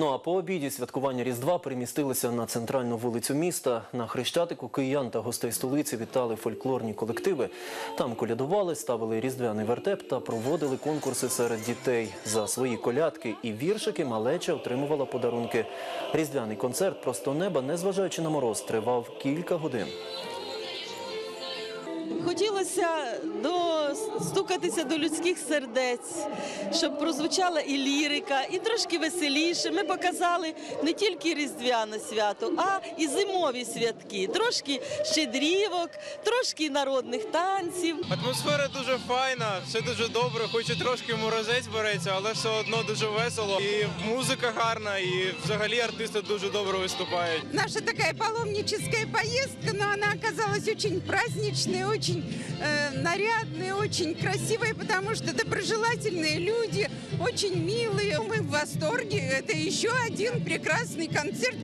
Ну а по обіді святкування Різдва перемістилися на центральну вулицю міста. На Хрещатику киян та гостей столиці вітали фольклорні колективи. Там колядували, ставили різдвяний вертеп та проводили конкурси серед дітей. За свої колядки і віршики малеча отримувала подарунки. Різдвяний концерт просто неба, незважаючи на мороз, тривав кілька годин. Хотілося достукатися до людських сердець, щоб прозвучала і лірика, і трошки веселіше. Ми показали не тільки різдвяне свято, а і зимові святки. Трошки щедрівок, трошки народних танців. Атмосфера дуже файна, все дуже добре, хоч і трошки морозець береться, але все одно дуже весело. І музика гарна, і взагалі артисти дуже добре виступають. Наша такая паломническая поездка, но она оказалась очень праздничной, очень э, нарядной, очень красивой, потому что доброжелательные люди, очень милые. Мы в восторге. Это еще один прекрасный концерт.